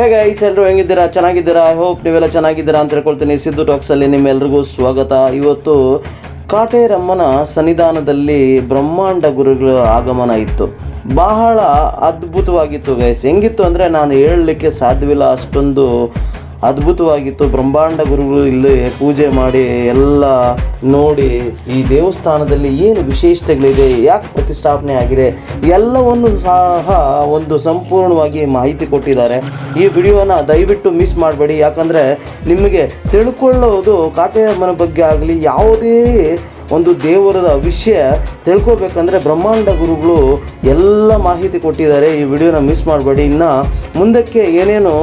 Hey guys ಎಲ್ಲರೂ ಹೆಂಗಿದ್ದೀರಾ? ಚೆನ್ನಾಗಿದ್ದೀರಾ? I hope ನೀವೆಲ್ಲ ಚೆನ್ನಾಗಿದ್ದೀರಾ ಅಂತ ಹೇಳ್ಕೊಳ್ತೀನಿ. ಸಿದ್ದು ಟಾಕ್ಸಲ್ಲಿ ನಿಮ್ಮೆಲ್ರಿಗೂ ಸ್ವಾಗತ. ಇವತ್ತು ಕಾಟೇರಮ್ಮನ ಸನ್ನಿಧಾನದಲ್ಲಿ ಬ್ರಹ್ಮಾಂಡ ಗುರುಗಳ ಆಗಮನ ಇತ್ತು. ಬಹಳ ಅದ್ಭುತವಾಗಿತ್ತು ಗೈಸ್ ಹೆಂಗಿತ್ತು ಅಂದರೆ ನಾನು ಹೇಳಲಿಕ್ಕೆ ಸಾಧ್ಯವಿಲ್ಲ ಅಷ್ಟೊಂದು ಅದ್ಭುತವಾಗಿತ್ತು. ಬ್ರಹ್ಮಾಂಡ ಗುರುಗಳು ಇಲ್ಲಿ ಪೂಜೆ ಮಾಡಿ ಎಲ್ಲ ನೋಡಿ ಈ ದೇವಸ್ಥಾನದಲ್ಲಿ ಏನು ವಿಶೇಷತೆಗಳಿದೆ, ಯಾಕೆ ಪ್ರತಿಷ್ಠಾಪನೆ ಆಗಿದೆ, ಎಲ್ಲವನ್ನು ಸಹ ಒಂದು ಸಂಪೂರ್ಣವಾಗಿ ಮಾಹಿತಿ ಕೊಟ್ಟಿದ್ದಾರೆ. ಈ ವಿಡಿಯೋನ ದಯವಿಟ್ಟು ಮಿಸ್ ಮಾಡಬೇಡಿ. ಯಾಕಂದರೆ ನಿಮಗೆ ತಿಳ್ಕೊಳ್ಳೋದು ಕಾಟೇರಮ್ಮನ ಬಗ್ಗೆ ಆಗಲಿ, ಯಾವುದೇ ಒಂದು ದೇವರದ ವಿಷಯ ತಿಳ್ಕೊಬೇಕಂದ್ರೆ ಬ್ರಹ್ಮಾಂಡ ಗುರುಗಳು ಎಲ್ಲ ಮಾಹಿತಿ ಕೊಟ್ಟಿದ್ದಾರೆ. ಈ ವಿಡಿಯೋನ ಮಿಸ್ ಮಾಡಬೇಡಿ. ಇನ್ನು ಮುಂದಕ್ಕೆ ಏನೇನು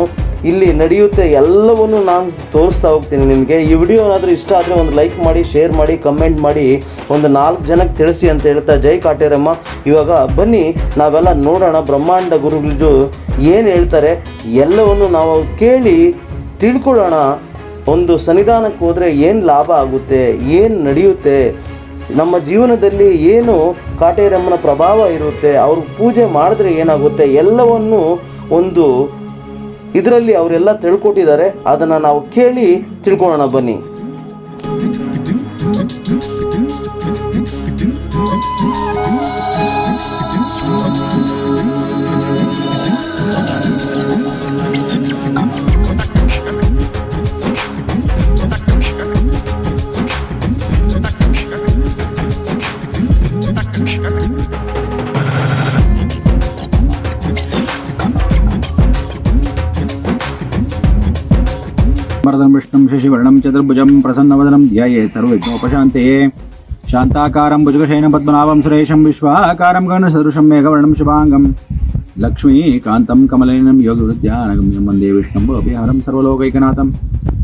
ಇಲ್ಲಿ ನಡೆಯುತ್ತೆ ಎಲ್ಲವನ್ನು ನಾನು ತೋರಿಸ್ತಾ ಹೋಗ್ತೀನಿ ನಿಮಗೆ. ಈ ವಿಡಿಯೋ ಏನಾದರೂ ಇಷ್ಟ ಆದರೆ ಒಂದು ಲೈಕ್ ಮಾಡಿ ಶೇರ್ ಮಾಡಿ ಕಮೆಂಟ್ ಮಾಡಿ, ಒಂದು ನಾಲ್ಕು ಜನಕ್ಕೆ ತಿಳಿಸಿ ಅಂತ ಹೇಳ್ತಾ ಜೈ ಕಾಟೇರಮ್ಮ. ಇವಾಗ ಬನ್ನಿ, ನಾವೆಲ್ಲ ನೋಡೋಣ ಬ್ರಹ್ಮಾಂಡ ಗುರುಗಳು ಏನು ಹೇಳ್ತಾರೆ, ಎಲ್ಲವನ್ನು ನಾವು ಕೇಳಿ ತಿಳ್ಕೊಳ್ಳೋಣ. ಒಂದು ಸನ್ನಿಧಾನಕ್ಕೆ ಹೋದರೆ ಏನು ಲಾಭ ಆಗುತ್ತೆ, ಏನು ನಡೆಯುತ್ತೆ, ನಮ್ಮ ಜೀವನದಲ್ಲಿ ಏನು ಕಾಟೇರಮ್ಮನ ಪ್ರಭಾವ ಇರುತ್ತೆ, ಅವರು ಪೂಜೆ ಮಾಡಿದ್ರೆ ಏನಾಗುತ್ತೆ, ಎಲ್ಲವನ್ನು ಒಂದು ಇದರಲ್ಲಿ ಅವರೆಲ್ಲ ತಿಳ್ಕೊಟ್ಟಿದ್ದಾರೆ. ಅದನ್ನು ನಾವು ಕೇಳಿ ತಿಳ್ಕೊಳ್ಳೋಣ ಬನ್ನಿ. शशिवर्णं चतुर्भुजं प्रसन्नवदनं ध्याये सर्वविघ्नोपशान्तये शान्ताकारं भुजगशयनं पद्मनाभं सुरेशं विश्वाकारं गणसदृशं मेघवर्णं शुभाङ्गं लक्ष्मीकान्तं कमलयनं योगिवृद्ध्यानगम्यं वन्दे विष्णुं भवभिहारं सर्वलोकैकनाथं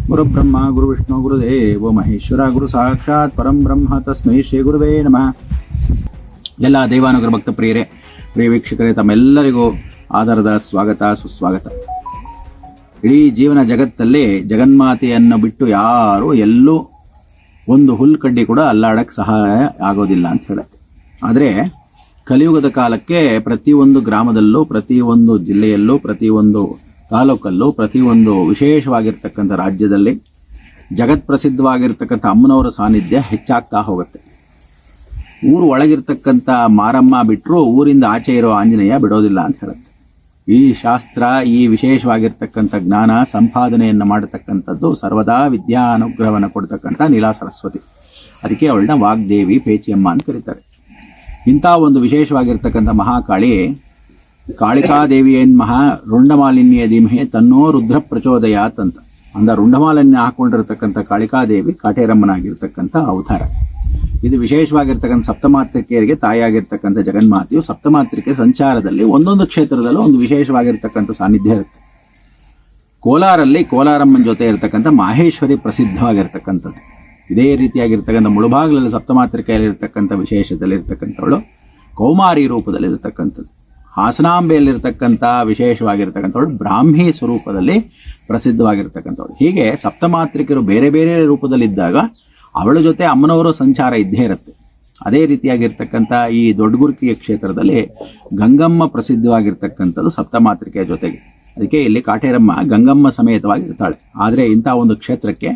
गुरुब्रह्मा गुरुविष्णु गुरुदेवो महेश्वर गुरु साक्षात् परं ब्रह्म तस्मै ಶ್ರೀಗುರುವೇ ನಮಃ ಎಲ್ಲ ದೈವಾನುಗ್ರಹ ಭಕ್ತ ಪ್ರಿಯರೇ ಪ್ರಿಯ ವೀಕ್ಷಕರೇ ತಮ್ಮೆಲ್ಲರಿಗೂ ಆಧಾರದ ಸ್ವಾಗತ ಸುಸ್ವಾಗತ ಇಡೀ ಜೀವನ ಜಗತ್ತಲ್ಲಿ ಜಗನ್ಮಾತೆಯನ್ನು ಬಿಟ್ಟು ಯಾರು ಎಲ್ಲೂ ಒಂದು ಹುಲ್ಕಡ್ಡಿ ಕೂಡ ಅಲ್ಲಾಡಕ್ಕೆ ಸಹಾಯ ಆಗೋದಿಲ್ಲ ಅಂತ ಹೇಳುತ್ತೆ. ಆದರೆ ಕಲಿಯುಗದ ಕಾಲಕ್ಕೆ ಪ್ರತಿಯೊಂದು ಗ್ರಾಮದಲ್ಲೂ, ಪ್ರತಿಯೊಂದು ಜಿಲ್ಲೆಯಲ್ಲೂ, ಪ್ರತಿಯೊಂದು ತಾಲೂಕಲ್ಲೂ, ಪ್ರತಿಯೊಂದು ವಿಶೇಷವಾಗಿರ್ತಕ್ಕಂಥ ರಾಜ್ಯದಲ್ಲಿ ಜಗತ್ ಪ್ರಸಿದ್ಧವಾಗಿರ್ತಕ್ಕಂಥ ಅಮ್ಮನವರ ಸಾನ್ನಿಧ್ಯ ಹೆಚ್ಚಾಗ್ತಾ ಹೋಗುತ್ತೆ. ಊರು ಒಳಗಿರ್ತಕ್ಕಂಥ ಮಾರಮ್ಮ ಬಿಟ್ಟರು ಊರಿಂದ ಆಚೆ ಇರೋ ಆಂಜನೇಯ ಬಿಡೋದಿಲ್ಲ ಅಂತ ಹೇಳುತ್ತೆ. ಈ ಶಾಸ್ತ್ರ, ಈ ವಿಶೇಷವಾಗಿರ್ತಕ್ಕಂಥ ಜ್ಞಾನ, ಸಂಪಾದನೆಯನ್ನು ಮಾಡತಕ್ಕಂಥದ್ದು ಸರ್ವದಾ ವಿದ್ಯಾ ಅನುಗ್ರಹವನ್ನು ಕೊಡ್ತಕ್ಕಂಥ ನೀಲಾ ಸರಸ್ವತಿ. ಅದಕ್ಕೆ ಅವಳನ್ನ ವಾಗ್ದೇವಿ, ಪೇಚಿಯಮ್ಮ ಅಂತ ಕರೀತಾರೆ. ಇಂಥ ಒಂದು ವಿಶೇಷವಾಗಿರ್ತಕ್ಕಂಥ ಮಹಾಕಾಳಿ ಕಾಳಿಕಾದೇವಿಯನ್ ಮಹಾ ರುಂಡಮಾಲಿನ್ಯ ಧೀಮಹೆ ತನ್ನೋ ರುದ್ರ ಪ್ರಚೋದಯಾತ್ ಅಂತ. ಅಂದ ರುಂಡಮಾಲಿನ್ಯ ಹಾಕೊಂಡಿರ್ತಕ್ಕಂಥ ಕಾಳಿಕಾದೇವಿ ಕಾಟೇರಮ್ಮನಾಗಿರ್ತಕ್ಕಂಥ ಅವತಾರ. ಇದು ವಿಶೇಷವಾಗಿರ್ತಕ್ಕಂಥ ಸಪ್ತಮಾತ್ರಿಕೆಯರಿಗೆ ತಾಯಿಯಾಗಿರ್ತಕ್ಕಂಥ ಜಗನ್ಮಾತೆಯು ಸಪ್ತಮಾತ್ರಿಕೆ ಸಂಚಾರದಲ್ಲಿ ಒಂದೊಂದು ಕ್ಷೇತ್ರದಲ್ಲೂ ಒಂದು ವಿಶೇಷವಾಗಿರ್ತಕ್ಕಂಥ ಸಾನ್ನಿಧ್ಯ ಇರುತ್ತೆ. ಕೋಲಾರಲ್ಲಿ ಕೋಲಾರಮ್ಮನ ಜೊತೆ ಇರತಕ್ಕಂಥ ಮಾಹೇಶ್ವರಿ ಪ್ರಸಿದ್ಧವಾಗಿರ್ತಕ್ಕಂಥದ್ದು. ಇದೇ ರೀತಿಯಾಗಿರ್ತಕ್ಕಂಥ ಮುಳುಭಾಗಲಲ್ಲಿ ಸಪ್ತಮಾತ್ರಿಕೆಯಲ್ಲಿರ್ತಕ್ಕಂಥ ವಿಶೇಷದಲ್ಲಿ ಇರತಕ್ಕಂಥವಳು ಕೌಮಾರಿ ರೂಪದಲ್ಲಿ ಇರತಕ್ಕಂಥದ್ದು ಹಾಸನಾಂಬೆಯಲ್ಲಿರ್ತಕ್ಕಂಥ ವಿಶೇಷವಾಗಿರ್ತಕ್ಕಂಥವಳು ಬ್ರಾಹ್ಮಿ ಸ್ವರೂಪದಲ್ಲಿ ಪ್ರಸಿದ್ಧವಾಗಿರ್ತಕ್ಕಂಥವಳು. ಹೀಗೆ ಸಪ್ತಮಾತ್ರಿಕರು ಬೇರೆ ಬೇರೆ ರೂಪದಲ್ಲಿದ್ದಾಗ ಅವಳ ಜೊತೆ ಅಮ್ಮನವರ ಸಂಚಾರ ಇದ್ದೇ ಇರುತ್ತೆ. ಅದೇ ರೀತಿಯಾಗಿರ್ತಕ್ಕಂಥ ಈ ದೊಡ್ಡಗುರ್ಕಿಯ ಕ್ಷೇತ್ರದಲ್ಲಿ ಗಂಗಮ್ಮ ಪ್ರಸಿದ್ಧವಾಗಿರ್ತಕ್ಕಂಥದ್ದು ಸಪ್ತಮಾತ್ರಿಕೆಯ ಜೊತೆಗೆ. ಅದಕ್ಕೆ ಇಲ್ಲಿ ಕಾಟೇರಮ್ಮ ಗಂಗಮ್ಮ ಸಮೇತವಾಗಿರ್ತಾಳೆ. ಆದರೆ ಇಂಥ ಒಂದು ಕ್ಷೇತ್ರಕ್ಕೆ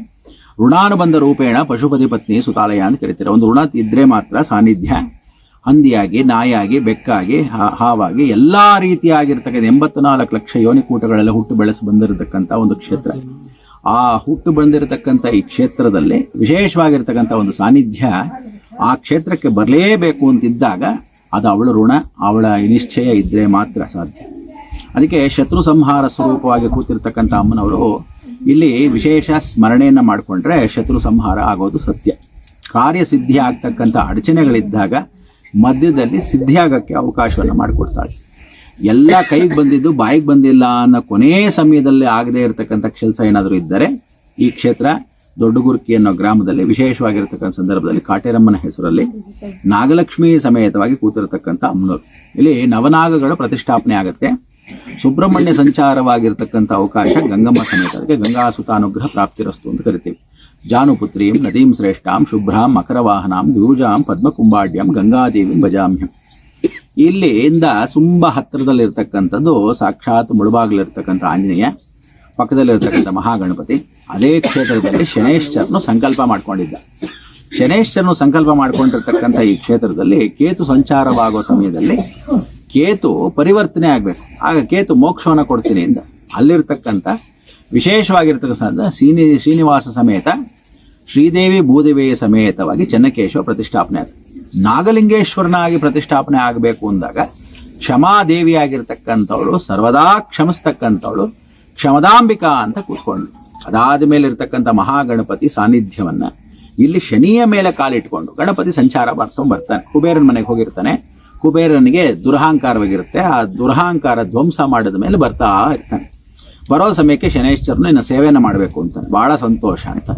ಋಣಾನುಬಂಧ ರೂಪೇಣ ಪಶುಪತಿ ಪತ್ನಿ ಸುತಾಲಯ ಅಂತ ಕರೀತಾರೆ. ಒಂದು ಋಣ ಇದ್ರೆ ಮಾತ್ರ ಸಾನ್ನಿಧ್ಯ, ಹಂದಿಯಾಗಿ ನಾಯಾಗಿ ಬೆಕ್ಕಾಗಿ ಹಾವಾಗಿ ಎಲ್ಲಾ ರೀತಿಯಾಗಿರ್ತಕ್ಕಂಥ ಎಂಬತ್ನಾಲ್ಕು ಲಕ್ಷ ಯೋನಿಕೂಟಗಳೆಲ್ಲ ಹುಟ್ಟು ಬೆಳೆಸಿ ಬಂದಿರತಕ್ಕಂಥ ಒಂದು ಕ್ಷೇತ್ರ. ಆ ಹುಟ್ಟು ಬಂದಿರತಕ್ಕಂಥ ಈ ಕ್ಷೇತ್ರದಲ್ಲಿ, ವಿಶೇಷವಾಗಿರ್ತಕ್ಕಂಥ ಒಂದು ಸಾನ್ನಿಧ್ಯ ಆ ಕ್ಷೇತ್ರಕ್ಕೆ ಬರಲೇಬೇಕು ಅಂತಿದ್ದಾಗ ಅದು ಅವಳ ಋಣ, ಅವಳ ನಿಶ್ಚಯ ಇದ್ರೆ ಮಾತ್ರ ಸಾಧ್ಯ. ಅದಕ್ಕೆ ಶತ್ರು ಸಂಹಾರ ಸ್ವರೂಪವಾಗಿ ಕೂತಿರ್ತಕ್ಕಂಥ ಅಮ್ಮನವರು ಇಲ್ಲಿ ವಿಶೇಷ ಸ್ಮರಣೆಯನ್ನು ಮಾಡಿಕೊಂಡ್ರೆ ಶತ್ರು ಸಂಹಾರ ಆಗೋದು ಸತ್ಯ. ಕಾರ್ಯಸಿದ್ಧಿ ಆಗ್ತಕ್ಕಂಥ ಅಡಚಣೆಗಳಿದ್ದಾಗ ಮಧ್ಯದಲ್ಲಿ ಸಿದ್ಧಿಯಾಗಕ್ಕೆ ಅವಕಾಶವನ್ನು ಮಾಡಿಕೊಡ್ತಾಳೆ. ಎಲ್ಲ ಕೈಗೆ ಬಂದಿದ್ದು ಬಾಯಿಗೆ ಬಂದಿಲ್ಲ ಅನ್ನೋ ಕೊನೆ ಸಮಯದಲ್ಲಿ ಆಗದೆ ಇರತಕ್ಕಂಥ ಕೆಲಸ ಏನಾದರೂ ಇದ್ದರೆ ಈ ಕ್ಷೇತ್ರ ದೊಡ್ಡಗುರ್ಕಿ ಅನ್ನೋ ಗ್ರಾಮದಲ್ಲಿ ವಿಶೇಷವಾಗಿರ್ತಕ್ಕಂಥ ಸಂದರ್ಭದಲ್ಲಿ ಕಾಟೇರಮ್ಮನ ಹೆಸರಲ್ಲಿ ನಾಗಲಕ್ಷ್ಮಿ ಸಮೇತವಾಗಿ ಕೂತಿರತಕ್ಕಂಥ ಅಮ್ಮನವರು ಇಲ್ಲಿ ನವನಾಗಗಳ ಪ್ರತಿಷ್ಠಾಪನೆ ಆಗುತ್ತೆ. ಸುಬ್ರಹ್ಮಣ್ಯ ಸಂಚಾರವಾಗಿರ್ತಕ್ಕಂಥ ಅವಕಾಶ ಗಂಗಮ್ಮ ಸಮೇತ. ಅದಕ್ಕೆ ಗಂಗಾಸುತ ಅನುಗ್ರಹ ಪ್ರಾಪ್ತಿರಸ್ತು ಅಂತ ಕರಿತೀವಿ. ಜಾನುಪುತ್ರೀಂ ನದೀಂ ಶ್ರೇಷ್ಠಾಂ ಶುಭ್ರಾಂ ಮಕರವಾಹನಾಂ ದ್ವಿಜಾಂ ಪದ್ಮಕುಂಬಾಡ್ಯಂ ಗಂಗಾದೇವಿಂ ಭಜಾಮ್ಯಂ. ಇಲ್ಲಿಂದ ತುಂಬಾ ಹತ್ತಿರದಲ್ಲಿರ್ತಕ್ಕಂಥದ್ದು ಸಾಕ್ಷಾತ್ ಮುಳುಬಾಗ್ಲಿರ್ತಕ್ಕಂಥ ಆಂಜನೇಯ, ಪಕ್ಕದಲ್ಲಿರ್ತಕ್ಕಂಥ ಮಹಾಗಣಪತಿ. ಅದೇ ಕ್ಷೇತ್ರದಲ್ಲಿ ಶನೇಶ್ವರನು ಸಂಕಲ್ಪ ಮಾಡ್ಕೊಂಡಿದ್ದ. ಶನೇಶ್ವರನು ಸಂಕಲ್ಪ ಮಾಡ್ಕೊಂಡಿರ್ತಕ್ಕಂಥ ಈ ಕ್ಷೇತ್ರದಲ್ಲಿ ಕೇತು ಸಂಚಾರವಾಗುವ ಸಮಯದಲ್ಲಿ ಕೇತು ಪರಿವರ್ತನೆ ಆಗ್ಬೇಕು. ಆಗ ಕೇತು ಮೋಕ್ಷವನ್ನು ಕೊಡ್ತೀನಿ ಅಂತ. ಅಲ್ಲಿರ್ತಕ್ಕಂಥ ವಿಶೇಷವಾಗಿರ್ತಕ್ಕಂಥ ಶ್ರೀನಿ ಶ್ರೀನಿವಾಸ ಸಮೇತ ಶ್ರೀದೇವಿ ಭೂದೇವಿಯ ಸಮೇತವಾಗಿ ಚೆನ್ನಕೇಶವ ಪ್ರತಿಷ್ಠಾಪನೆ ಆದ ನಾಗಲಿಂಗೇಶ್ವರನಾಗಿ ಪ್ರತಿಷ್ಠಾಪನೆ ಆಗಬೇಕು ಅಂದಾಗ ಕ್ಷಮಾದೇವಿಯಾಗಿರ್ತಕ್ಕಂಥವಳು, ಸರ್ವದಾ ಕ್ಷಮಿಸ್ತಕ್ಕಂಥವಳು, ಕ್ಷಮದಾಂಬಿಕಾ ಅಂತ ಕೂತ್ಕೊಂಡ್ಳು. ಅದಾದ ಮೇಲೆ ಇರ್ತಕ್ಕಂಥ ಮಹಾಗಣಪತಿ ಸಾನ್ನಿಧ್ಯವನ್ನ ಇಲ್ಲಿ ಶನಿಯ ಮೇಲೆ ಕಾಲಿಟ್ಕೊಂಡು ಗಣಪತಿ ಸಂಚಾರ ಮಾಡ್ಕೊಂಡು ಬರ್ತಾನೆ. ಕುಬೇರನ ಮನೆಗೆ ಹೋಗಿರ್ತಾನೆ. ಕುಬೇರನಿಗೆ ದುರಹಂಕಾರವಾಗಿರುತ್ತೆ. ಆ ದುರಹಂಕಾರ ಧ್ವಂಸ ಮಾಡಿದ ಮೇಲೆ ಬರ್ತಾ ಇರ್ತಾನೆ. ಬರೋ ಸಮಯಕ್ಕೆ ಶನೇಶ್ವರನು ಇನ್ನು ಸೇವೆಯನ್ನು ಮಾಡಬೇಕು ಅಂತ. ಭಾಳ ಸಂತೋಷ ಅಂತ.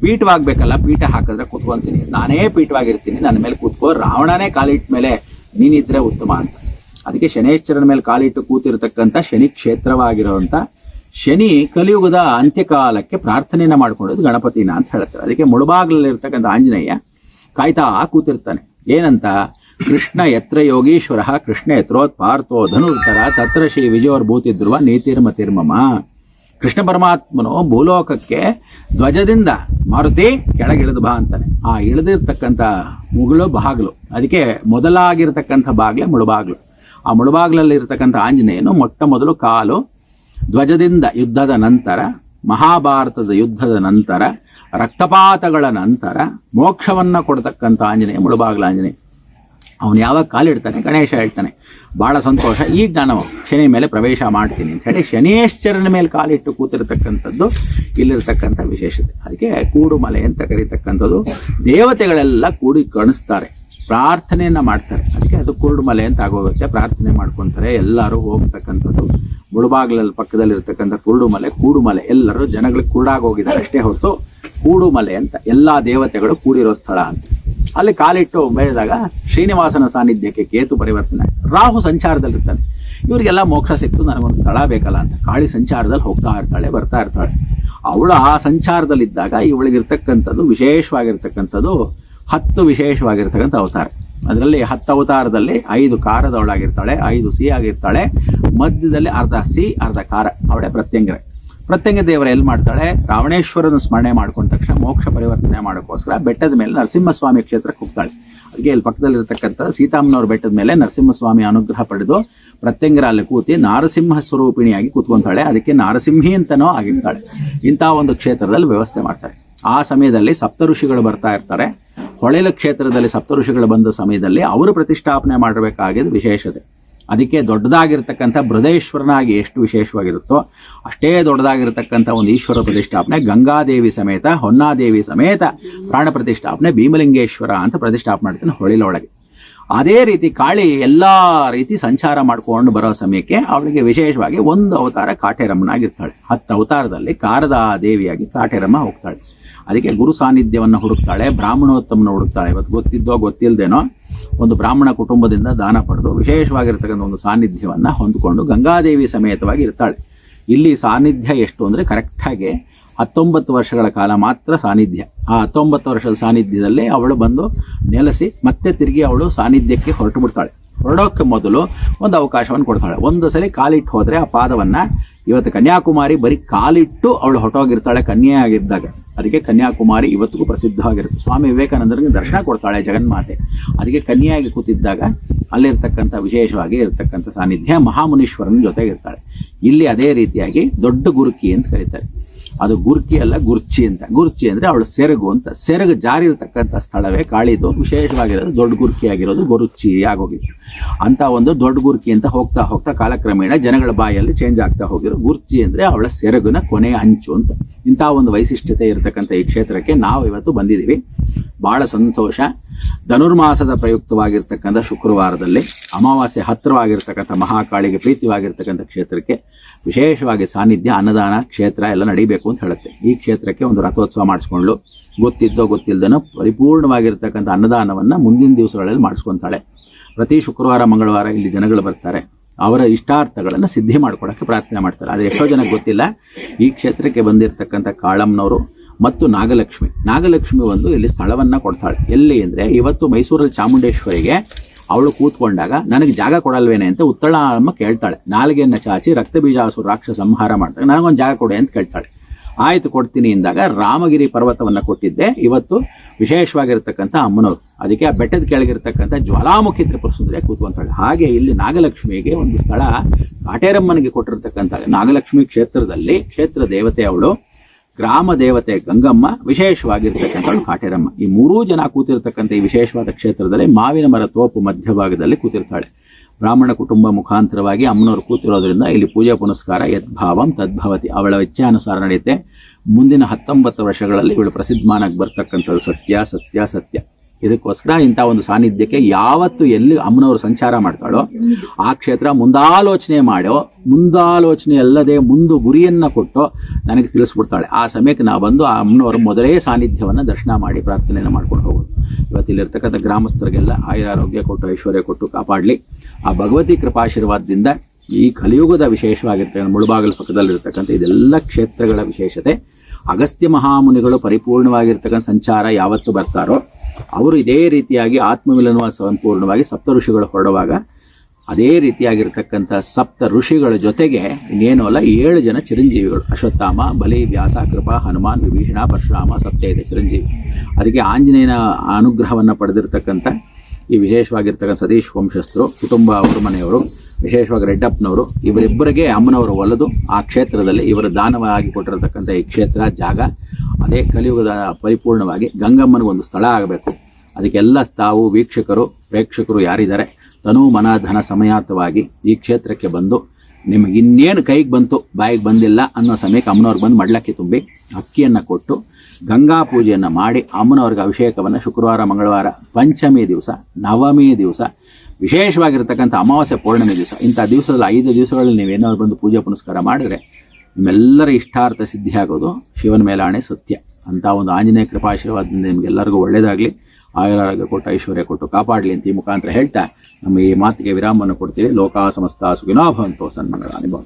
ಪೀಠವಾಗಬೇಕಲ್ಲ, ಪೀಠ ಹಾಕಿದ್ರೆ ಕೂತ್ಕೊಂತೀನಿ ನಾನೇ ಪೀಠವಾಗಿರ್ತೀನಿ, ನನ್ನ ಮೇಲೆ ಕೂತ್ಕೋ. ರಾವಣನೇ ಕಾಲಿಟ್ಟ ಮೇಲೆ ನೀನಿದ್ರೆ ಉತ್ತಮ ಅಂತ. ಅದಕ್ಕೆ ಶನೇಶ್ವರನ ಮೇಲೆ ಕಾಲಿಟ್ಟು ಕೂತಿರ್ತಕ್ಕಂಥ ಶನಿ ಕ್ಷೇತ್ರವಾಗಿರೋವಂಥ ಶನಿ ಕಲಿಯುಗದ ಅಂತ್ಯಕಾಲಕ್ಕೆ ಪ್ರಾರ್ಥನೆಯನ್ನು ಮಾಡ್ಕೊಳ್ಳೋದು ಗಣಪತಿನ ಅಂತ ಹೇಳ್ತಾರೆ. ಅದಕ್ಕೆ ಮುಳುಬಾಗ್ಲಲ್ಲಿರ್ತಕ್ಕಂಥ ಆಂಜನೇಯ ಕಾಯ್ತಾ ಕೂತಿರ್ತಾನೆ. ಏನಂತ? ಕೃಷ್ಣ ಯತ್ರ ಯೋಗೀಶ್ವರ ಕೃಷ್ಣ ಯತ್ರೋತ್ ಪಾರ್ಥೋ ಧನುರ್ತರ ತತ್ರ ಶ್ರೀ ವಿಜಯೋರ್ಭೂತಿದ್ರುವ ನೀತಿರ್ಮ ತಿರ್ಮಮ. ಕೃಷ್ಣ ಪರಮಾತ್ಮನು ಭೂಲೋಕಕ್ಕೆ ಧ್ವಜದಿಂದ ಮಾರುತಿ ಕೆಳಗಿಳಿದು ಬಾ ಅಂತಾನೆ. ಆ ಇಳಿದಿರ್ತಕ್ಕಂಥ ಮುಗಳು ಬಾಗ್ಲು. ಅದಕ್ಕೆ ಮೊದಲಾಗಿರ್ತಕ್ಕಂಥ ಬಾಗ್ಲೆ ಮುಳುಬಾಗ್ಲು. ಆ ಮುಳುಬಾಗ್ಲಲ್ಲಿ ಇರ್ತಕ್ಕಂಥ ಆಂಜನೇಯನು ಮೊಟ್ಟ ಮೊದಲು ಕಾಲು ಧ್ವಜದಿಂದ ಯುದ್ಧದ ನಂತರ, ಮಹಾಭಾರತದ ಯುದ್ಧದ ನಂತರ, ರಕ್ತಪಾತಗಳ ನಂತರ ಮೋಕ್ಷವನ್ನ ಕೊಡ್ತಕ್ಕಂಥ ಆಂಜನೇಯ ಮುಳುಬಾಗ್ಲ ಆಂಜನೇಯ. ಅವನು ಯಾವಾಗ ಕಾಲಿಡ್ತಾನೆ ಗಣೇಶ ಹೇಳ್ತಾನೆ. ಭಾಳ ಸಂತೋಷ. ಈಗ ನಾನು ಶನಿ ಮೇಲೆ ಪ್ರವೇಶ ಮಾಡ್ತೀನಿ ಅಂತ ಹೇಳಿ ಶನೇಶ್ವರನ ಮೇಲೆ ಕಾಲಿಟ್ಟು ಕೂತಿರ್ತಕ್ಕಂಥದ್ದು ಇಲ್ಲಿರ್ತಕ್ಕಂಥ ವಿಶೇಷತೆ. ಅದಕ್ಕೆ ಕೂಡುಮಲೆ ಅಂತ ಕರೀತಕ್ಕಂಥದ್ದು. ದೇವತೆಗಳೆಲ್ಲ ಕೂಡಿ ಕಾಣಿಸ್ತಾರೆ, ಪ್ರಾರ್ಥನೆಯನ್ನ ಮಾಡ್ತಾರೆ. ಅದಕ್ಕೆ ಅದು ಕುರುಡುಮಲೆ ಅಂತ ಆಗೋಗುತ್ತೆ. ಪ್ರಾರ್ಥನೆ ಮಾಡ್ಕೊತಾರೆ. ಎಲ್ಲರೂ ಹೋಗ್ತಕ್ಕಂಥದ್ದು. ಮುಳುಬಾಗ್ಲಲ್ಲಿ ಪಕ್ಕದಲ್ಲಿರ್ತಕ್ಕಂಥ ಕುರುಡುಮಲೆ ಕೂಡುಮಲೆ ಎಲ್ಲರೂ ಜನಗಳಿಗೆ ಕೂಡಾಗಿ ಹೋಗಿದ್ದಾರೆ ಅಷ್ಟೇ ಹೊರತು ಕೂಡುಮಲೆ ಅಂತ. ಎಲ್ಲಾ ದೇವತೆಗಳು ಕೂಡಿರೋ ಸ್ಥಳ ಅಂತ. ಅಲ್ಲಿ ಕಾಲಿಟ್ಟು ಬೆಳೆದಾಗ ಶ್ರೀನಿವಾಸನ ಸಾನ್ನಿಧ್ಯಕ್ಕೆ ಕೇತು ಪರಿವರ್ತನೆ. ರಾಹು ಸಂಚಾರದಲ್ಲಿರ್ತಾನೆ. ಇವರಿಗೆಲ್ಲ ಮೋಕ್ಷ ಸಿಕ್ತು, ನನಗೊಂದು ಸ್ಥಳ ಬೇಕಲ್ಲ ಅಂತ. ಕಾಳಿ ಸಂಚಾರದಲ್ಲಿ ಹೋಗ್ತಾ ಇರ್ತಾಳೆ, ಬರ್ತಾ ಇರ್ತಾಳೆ. ಅವಳು ಆ ಸಂಚಾರದಲ್ಲಿದ್ದಾಗ ಇವಳಿಗಿರ್ತಕ್ಕಂಥದ್ದು ವಿಶೇಷವಾಗಿರ್ತಕ್ಕಂಥದ್ದು, ಹತ್ತು ವಿಶೇಷವಾಗಿರ್ತಕ್ಕಂಥ ಅವತಾರ. ಅದರಲ್ಲಿ ಹತ್ತು ಅವತಾರದಲ್ಲಿ ಐದು ಕಾರದವಳಾಗಿರ್ತಾಳೆ, ಐದು ಸಿ ಆಗಿರ್ತಾಳೆ ಮಧ್ಯದಲ್ಲಿ ಅರ್ಧ ಸಿ, ಅರ್ಧ ಕಾರ. ಅವಳೇ ಪ್ರತ್ಯಂಗರೆ. ಪ್ರತ್ಯಂಗ ದೇವರ ಎಲ್ಲಿ ಮಾಡ್ತಾಳೆ? ರಾವಣೇಶ್ವರನ ಸ್ಮರಣೆ ಮಾಡ್ಕೊಂಡ ತಕ್ಷಣ ಮೋಕ್ಷ ಪರಿವರ್ತನೆ ಮಾಡೋಕ್ಕೋಸ್ಕರ ಬೆಟ್ಟದ ಮೇಲೆ ನರಸಿಂಹಸ್ವಾಮಿ ಕ್ಷೇತ್ರಕ್ಕೆ ಹೋಗ್ತಾಳೆ. ಅದಕ್ಕೆ ಇಲ್ಲಿ ಪಕ್ಕದಲ್ಲಿರತಕ್ಕಂಥ ಸೀತಾಮ್ಮನವ್ರ ಬೆಟ್ಟದ ಮೇಲೆ ನರಸಿಂಹಸ್ವಾಮಿ ಅನುಗ್ರಹ ಪಡೆದು ಪ್ರತ್ಯಂಗರ ಅಲ್ಲಿ ಕೂತಿ ನಾರಸಿಂಹ ಸ್ವರೂಪಿಣಿಯಾಗಿ ಕೂತ್ಕೊಂತಾಳೆ. ಅದಕ್ಕೆ ನಾರಸಿಂಹಿ ಅಂತನೋ ಆಗಿರ್ತಾಳೆ. ಇಂಥ ಒಂದು ಕ್ಷೇತ್ರದಲ್ಲಿ ವ್ಯವಸ್ಥೆ ಮಾಡ್ತಾರೆ. ಆ ಸಮಯದಲ್ಲಿ ಸಪ್ತ ಋಷಿಗಳು ಬರ್ತಾ ಇರ್ತಾರೆ. ಹೊಳೆಲ ಕ್ಷೇತ್ರದಲ್ಲಿ ಸಪ್ತ ಋಷಿಗಳು ಬಂದ ಸಮಯದಲ್ಲಿ ಅವರು ಪ್ರತಿಷ್ಠಾಪನೆ ಮಾಡಬೇಕಾಗಿದ್ದು ವಿಶೇಷತೆ. ಅದಕ್ಕೆ ದೊಡ್ಡದಾಗಿರ್ತಕ್ಕಂಥ ಬೃಹದೇಶ್ವರನಾಗಿ ಎಷ್ಟು ವಿಶೇಷವಾಗಿರುತ್ತೋ ಅಷ್ಟೇ ದೊಡ್ಡದಾಗಿರ್ತಕ್ಕಂಥ ಒಂದು ಈಶ್ವರ ಪ್ರತಿಷ್ಠಾಪನೆ, ಗಂಗಾದೇವಿ ಸಮೇತ, ಹೊನ್ನಾದೇವಿ ಸಮೇತ ಪ್ರಾಣ ಪ್ರತಿಷ್ಠಾಪನೆ, ಭೀಮಲಿಂಗೇಶ್ವರ ಅಂತ ಪ್ರತಿಷ್ಠಾಪನೆ ಮಾಡ್ತೀನಿ ಹೊಳಿಲ ಒಳಗೆ. ಅದೇ ರೀತಿ ಕಾಳಿ ಎಲ್ಲ ರೀತಿ ಸಂಚಾರ ಮಾಡ್ಕೊಂಡು ಬರೋ ಸಮಯಕ್ಕೆ ಅವಳಿಗೆ ವಿಶೇಷವಾಗಿ ಒಂದು ಅವತಾರ ಕಾಟೇರಮ್ಮನಾಗಿರ್ತಾಳೆ. ಹತ್ತು ಅವತಾರದಲ್ಲಿ ಕಾರದ ದೇವಿಯಾಗಿ ಕಾಟೇರಮ್ಮ ಹೋಗ್ತಾಳೆ. ಅದಕ್ಕೆ ಗುರು ಸಾನ್ನಿಧ್ಯವನ್ನು ಹುಡುಕ್ತಾಳೆ, ಬ್ರಾಹ್ಮಣೋತ್ತಮನ ಹುಡುಕ್ತಾಳೆ. ಇವತ್ತು ಗೊತ್ತಿದ್ದೋ ಗೊತ್ತಿಲ್ಲದೇನೋ ಒಂದು ಬ್ರಾಹ್ಮಣ ಕುಟುಂಬದಿಂದ ದಾನ ಪಡೆದು ವಿಶೇಷವಾಗಿರ್ತಕ್ಕಂಥ ಒಂದು ಸಾನ್ನಿಧ್ಯವನ್ನು ಹೊಂದಿಕೊಂಡು ಗಂಗಾದೇವಿ ಸಮೇತವಾಗಿ ಇರ್ತಾಳೆ. ಇಲ್ಲಿ ಸಾನ್ನಿಧ್ಯ ಎಷ್ಟು ಅಂದರೆ ಕರೆಕ್ಟಾಗಿ ಹತ್ತೊಂಬತ್ತು ವರ್ಷಗಳ ಕಾಲ ಮಾತ್ರ ಸಾನ್ನಿಧ್ಯ. ಆ ಹತ್ತೊಂಬತ್ತು ವರ್ಷದ ಸಾನ್ನಿಧ್ಯದಲ್ಲಿ ಅವಳು ಬಂದು ನೆಲೆಸಿ ಮತ್ತೆ ತಿರುಗಿ ಅವಳು ಸಾನ್ನಿಧ್ಯಕ್ಕೆ ಹೊರಟು ಬಿಡ್ತಾಳೆ. ಹೊರಡೋಕ್ಕೆ ಮೊದಲು ಒಂದು ಅವಕಾಶವನ್ನು ಕೊಡ್ತಾಳೆ. ಒಂದು ಸಲ ಕಾಲಿಟ್ಟು ಹೋದರೆ ಆ ಪಾದವನ್ನು ಇವತ್ತು ಕನ್ಯಾಕುಮಾರಿ ಬರೀ ಕಾಲಿಟ್ಟು ಅವಳು ಹೊರಟೋಗಿರ್ತಾಳೆ ಕನ್ಯೆ ಆಗಿದ್ದಾಗ. ಅದಕ್ಕೆ ಕನ್ಯಾಕುಮಾರಿ ಇವತ್ತಿಗೂ ಪ್ರಸಿದ್ಧವಾಗಿರುತ್ತೆ. ಸ್ವಾಮಿ ವಿವೇಕಾನಂದರಿಗೆ ದರ್ಶನ ಕೊಡ್ತಾಳೆ ಜಗನ್ಮಾತೆ. ಅದಕ್ಕೆ ಕನ್ಯೆಯಾಗಿ ಕೂತಿದ್ದಾಗ ಅಲ್ಲಿರ್ತಕ್ಕಂಥ ವಿಶೇಷವಾಗಿ ಇರತಕ್ಕಂಥ ಸಾನ್ನಿಧ್ಯ ಮಹಾಮುನೀಶ್ವರನ ಜೊತೆಗಿರ್ತಾಳೆ. ಇಲ್ಲಿ ಅದೇ ರೀತಿಯಾಗಿ ದೊಡ್ಡ ಗುರುಕಿ ಅಂತ ಕರೀತಾರೆ. ಅದು ಗುರ್ಕಿ ಅಲ್ಲ, ಗುರ್ಚಿ ಅಂತ. ಗುರ್ಚಿ ಅಂದ್ರೆ ಅವಳು ಸೆರಗು ಅಂತ. ಸೆರಗು ಜಾರಿ ಇರತಕ್ಕಂಥ ಸ್ಥಳವೇ ಕಾಳಿದು ವಿಶೇಷವಾಗಿರೋದು ದೊಡ್ಡ ಗುರ್ಕಿ ಆಗಿರೋದು ಗುರುಚಿ ಆಗೋಗಿತ್ತು. ಅಂತ ಒಂದು ದೊಡ್ಡ ಗುರ್ಕಿ ಅಂತ ಹೋಗ್ತಾ ಹೋಗ್ತಾ ಕಾಲಕ್ರಮೇಣ ಜನಗಳ ಬಾಯಲ್ಲಿ ಚೇಂಜ್ ಆಗ್ತಾ ಹೋಗಿರೋ ಗುರ್ಚಿ ಅಂದ್ರೆ ಅವಳ ಸೆರಗುನ ಕೊನೆಯ ಅಂಚು ಅಂತ. ಇಂತಹ ಒಂದು ವೈಶಿಷ್ಟ್ಯತೆ ಇರತಕ್ಕಂಥ ಈ ಕ್ಷೇತ್ರಕ್ಕೆ ನಾವು ಇವತ್ತು ಬಂದಿದ್ದೀವಿ. ಬಹಳ ಸಂತೋಷ. ಧನುರ್ಮಾಸದ ಪ್ರಯುಕ್ತವಾಗಿರ್ತಕ್ಕಂಥ ಶುಕ್ರವಾರದಲ್ಲಿ, ಅಮಾವಾಸ್ಯೆ ಹತ್ತಿರವಾಗಿರ್ತಕ್ಕಂಥ ಮಹಾಕಾಳಿಗೆ ಪ್ರೀತಿವಾಗಿರ್ತಕ್ಕಂಥ ಕ್ಷೇತ್ರಕ್ಕೆ ವಿಶೇಷವಾಗಿ ಸಾನ್ನಿಧ್ಯ, ಅನ್ನದಾನ ಕ್ಷೇತ್ರ ಎಲ್ಲ ನಡೀಬೇಕು. ಅಂತ ಹೇಳುತ್ತೆ. ಈ ಕ್ಷೇತ್ರಕ್ಕೆ ಒಂದು ರಥೋತ್ಸವ ಮಾಡಿಸ್ಕೊಂಡ್ಲು. ಗೊತ್ತಿದ್ದೋ ಗೊತ್ತಿಲ್ಲದನೋ ಪರಿಪೂರ್ಣವಾಗಿರ್ತಕ್ಕಂಥ ಅನ್ನದಾನವನ್ನು ಮುಂದಿನ ದಿವಸಗಳಲ್ಲಿ ಮಾಡಿಸ್ಕೊತಾಳೆ. ಪ್ರತಿ ಶುಕ್ರವಾರ, ಮಂಗಳವಾರ ಇಲ್ಲಿ ಜನಗಳು ಬರ್ತಾರೆ. ಅವರ ಇಷ್ಟಾರ್ಥಗಳನ್ನು ಸಿದ್ಧಿ ಮಾಡ್ಕೊಳ್ಳೋಕ್ಕೆ ಪ್ರಾರ್ಥನೆ ಮಾಡ್ತಾರೆ. ಆದರೆ ಎಷ್ಟೋ ಜನಕ್ಕೆ ಗೊತ್ತಿಲ್ಲ. ಈ ಕ್ಷೇತ್ರಕ್ಕೆ ಬಂದಿರತಕ್ಕಂಥ ಕಾಳಮ್ಮನವರು ಮತ್ತು ನಾಗಲಕ್ಷ್ಮಿ. ನಾಗಲಕ್ಷ್ಮಿ ಒಂದು ಇಲ್ಲಿ ಸ್ಥಳವನ್ನು ಕೊಡ್ತಾಳೆ. ಎಲ್ಲಿ ಅಂದರೆ ಇವತ್ತು ಮೈಸೂರಲ್ಲಿ ಚಾಮುಂಡೇಶ್ವರಿಗೆ ಅವಳು ಕೂತ್ಕೊಂಡಾಗ ನನಗೆ ಜಾಗ ಕೊಡಲ್ವೇನೆ ಅಂತ ಉತ್ತಳ ಅಮ್ಮ ಕೇಳ್ತಾಳೆ. ನಾಲಿಗೆಯನ್ನ ಚಾಚಿ ರಕ್ತ ಬೀಜಾಸು ರಾಕ್ಷಸ ಸಂಹಾರ ಮಾಡ್ತಾಳೆ. ನನಗೊಂದು ಜಾಗ ಕೊಡೆ ಅಂತ ಕೇಳ್ತಾಳೆ. ಆಯ್ತು ಕೊಡ್ತೀನಿ ಅಂದಾಗ ರಾಮಗಿರಿ ಪರ್ವತವನ್ನ ಕೊಟ್ಟಿದ್ದೆ. ಇವತ್ತು ವಿಶೇಷವಾಗಿರ್ತಕ್ಕಂಥ ಅಮ್ಮನವರು. ಅದಕ್ಕೆ ಆ ಬೆಟ್ಟದ ಕೆಳಗಿರ್ತಕ್ಕಂಥ ಜ್ವಾಲಾಮುಖಿ ತ್ರಿಪುರ ಸುಂದರಿ ಕೂತ್ಕೊಂತಾಳೆ ಹಾಗೆ ಇಲ್ಲಿ ನಾಗಲಕ್ಷ್ಮಿಗೆ ಒಂದು ಸ್ಥಳ ಕಾಟೇರಮ್ಮನಿಗೆ ಕೊಟ್ಟಿರ್ತಕ್ಕಂಥ ನಾಗಲಕ್ಷ್ಮಿ ಕ್ಷೇತ್ರದಲ್ಲಿ ಕ್ಷೇತ್ರ ದೇವತೆ ಅವಳು, ಗ್ರಾಮ ದೇವತೆ ಗಂಗಮ್ಮ, ವಿಶೇಷವಾಗಿರ್ತಕ್ಕಂಥವಳು ಕಾಟೇರಮ್ಮ. ಈ ಮೂರೂ ಜನ ಕೂತಿರ್ತಕ್ಕಂಥ ಈ ವಿಶೇಷವಾದ ಕ್ಷೇತ್ರದಲ್ಲಿ ಮಾವಿನ ಮರ ತೋಪು ಮಧ್ಯಭಾಗದಲ್ಲಿ ಕೂತಿರ್ತಾಳೆ. ಬ್ರಾಹ್ಮಣ ಕುಟುಂಬ ಮುಖಾಂತರವಾಗಿ ಅಮ್ಮನವರು ಕೂತಿರೋದ್ರಿಂದ ಇಲ್ಲಿ ಪೂಜಾ ಪುನಸ್ಕಾರ ಯದ್ಭಾವಂ ತದ್ಭವತಿ ಅವಳ ವೆಚ್ಚಾನುಸಾರ ನಡೆಯುತ್ತೆ. ಮುಂದಿನ ಹತ್ತೊಂಬತ್ತು ವರ್ಷಗಳಲ್ಲಿ ಇವಳು ಪ್ರಸಿದ್ಧಮಾನಕ್ಕೆ ಬರ್ತಕ್ಕಂಥದ್ದು ಸತ್ಯ ಸತ್ಯ ಸತ್ಯ. ಇದಕ್ಕೋಸ್ಕರ ಇಂಥ ಒಂದು ಸಾನ್ನಿಧ್ಯಕ್ಕೆ ಯಾವತ್ತು ಎಲ್ಲಿ ಅಮ್ಮನವರು ಸಂಚಾರ ಮಾಡ್ತಾಳೋ ಆ ಕ್ಷೇತ್ರ ಮುಂದಾಲೋಚನೆ ಮಾಡೋ, ಮುಂದಾಲೋಚನೆ ಅಲ್ಲದೆ ಮುಂದು ಗುರಿಯನ್ನು ಕೊಟ್ಟು ನನಗೆ ತಿಳಿಸ್ಬಿಡ್ತಾಳೆ ಆ ಸಮಯಕ್ಕೆ ನಾವು ಬಂದು ಆ ಅಮ್ಮನವರ ಮೊದಲೇ ಸಾನ್ನಿಧ್ಯವನ್ನು ದರ್ಶನ ಮಾಡಿ ಪ್ರಾರ್ಥನೆಯನ್ನು ಮಾಡ್ಕೊಂಡು ಹೋಗೋದು. ಇವತ್ತಿಲ್ಲಿರ್ತಕ್ಕಂಥ ಗ್ರಾಮಸ್ಥರಿಗೆಲ್ಲ ಆಯುರಾರೋಗ್ಯ ಕೊಟ್ಟು, ಐಶ್ವರ್ಯ ಕೊಟ್ಟು ಕಾಪಾಡಲಿ. ಆ ಭಗವತಿ ಕೃಪಾಶೀರ್ವಾದದಿಂದ ಈ ಕಲಿಯುಗದ ವಿಶೇಷವಾಗಿರ್ತಕ್ಕಂಥ ಮುಳುಬಾಗಿಲು ಪಕ್ಕದಲ್ಲಿರ್ತಕ್ಕಂಥ ಇದೆಲ್ಲ ಕ್ಷೇತ್ರಗಳ ವಿಶೇಷತೆ, ಅಗಸ್ತ್ಯ ಮಹಾಮುನಿಗಳು ಪರಿಪೂರ್ಣವಾಗಿರ್ತಕ್ಕಂಥ ಸಂಚಾರ ಯಾವತ್ತು ಬರ್ತಾರೋ ಅವರು ಇದೇ ರೀತಿಯಾಗಿ ಆತ್ಮವಿಲನ್ವಾಸ ಸಂಪೂರ್ಣವಾಗಿ ಸಪ್ತ ಋಷಿಗಳು ಹೊರಡುವಾಗ ಅದೇ ರೀತಿಯಾಗಿರ್ತಕ್ಕಂಥ ಸಪ್ತ ಋಷಿಗಳ ಜೊತೆಗೆ ಇನ್ನೇನು ಅಲ್ಲ ಏಳು ಜನ ಚಿರಂಜೀವಿಗಳು. ಅಶ್ವತ್ಥಾಮ, ಬಲಿ, ವ್ಯಾಸ, ಕೃಪಾ, ಹನುಮಾನ್, ವಿಭೀಷಣ, ಪರಶುರಾಮ ಸಪ್ತೈದ ಚಿರಂಜೀವಿ. ಅದಕ್ಕೆ ಆಂಜನೇಯನ ಅನುಗ್ರಹವನ್ನು ಪಡೆದಿರ್ತಕ್ಕಂಥ ಈ ವಿಶೇಷವಾಗಿರ್ತಕ್ಕಂಥ ಸತೀಶ್ ವಂಶಸ್ಥರು, ಕುಟುಂಬ ಅವರ ಮನೆಯವರು, ವಿಶೇಷವಾಗಿ ರೆಡ್ಡಪ್ಪನವರು, ಇವರಿಬ್ಬರಿಗೆ ಅಮ್ಮನವರು ಒಲದು, ಆ ಕ್ಷೇತ್ರದಲ್ಲಿ ಇವರು ದಾನವಾಗಿ ಕೊಟ್ಟಿರತಕ್ಕಂಥ ಈ ಕ್ಷೇತ್ರ, ಜಾಗ ಅದೇ ಕಲಿಯುಗದ ಪರಿಪೂರ್ಣವಾಗಿ ಗಂಗಮ್ಮನಿಗೆ ಒಂದು ಸ್ಥಳ ಆಗಬೇಕು. ಅದಕ್ಕೆಲ್ಲ ತಾವು ವೀಕ್ಷಕರು, ಪ್ರೇಕ್ಷಕರು ಯಾರಿದ್ದಾರೆ, ತನು ಮನ ಧನ ಸಮಯಾತವಾಗಿ ಈ ಕ್ಷೇತ್ರಕ್ಕೆ ಬಂದು ನಿಮಗೆ ಇನ್ನೇನು ಕೈಗೆ ಬಂತು, ಬಾಯಿಗೆ ಬಂದಿಲ್ಲ ಅನ್ನೋ ಸಮಯಕ್ಕೆ ಅಮ್ಮನವ್ರಿಗೆ ಬಂದು ಮಡ್ಲಕ್ಕಿ ತುಂಬಿ ಅಕ್ಕಿಯನ್ನು ಕೊಟ್ಟು ಗಂಗಾ ಪೂಜೆಯನ್ನು ಮಾಡಿ ಅಮ್ಮನವ್ರಿಗೆ ಅಭಿಷೇಕವನ್ನು ಶುಕ್ರವಾರ, ಮಂಗಳವಾರ, ಪಂಚಮಿ ದಿವಸ, ನವಮಿ ದಿವಸ, ವಿಶೇಷವಾಗಿರ್ತಕ್ಕಂಥ ಅಮಾವಾಸ್ಯೆ ಪೌರ್ಣಮಿ ದಿವಸ, ಇಂಥ ದಿವಸದಲ್ಲಿ ಐದು ದಿವಸಗಳಲ್ಲಿ ನೀವೇನಾದ್ರು ಬಂದು ಪೂಜೆ ಪುನಸ್ಕಾರ ಮಾಡಿದ್ರೆ ನಿಮ್ಮೆಲ್ಲರ ಇಷ್ಟಾರ್ಥ ಸಿದ್ಧಿಯಾಗೋದು ಶಿವನ ಮೇಲಾಣೆ ಸತ್ಯ. ಅಂತ ಒಂದು ಆಂಜನೇಯ ಕೃಪಾಶೀರ್ವಾದದಿಂದ ನಿಮಗೆಲ್ಲರಿಗೂ ಒಳ್ಳೆಯದಾಗಲಿ ಆಯುರಾರೋಗ್ಯ ಕೊಟ್ಟು, ಐಶ್ವರ್ಯ ಕೊಟ್ಟು ಕಾಪಾಡಲಿ ಅಂತ ಈ ಮುಖಾಂತರ ಹೇಳ್ತಾ ನಮ್ಮ ಈ ಮಾತಿಗೆ ವಿರಾಮವನ್ನು ಕೊಡ್ತೀವಿ. ಲೋಕ ಸಮಸ್ತ ಸುಗಿನೋ ಭವಂತೋ. ಸನ್ಮಂಗಳ ಅನುಭವ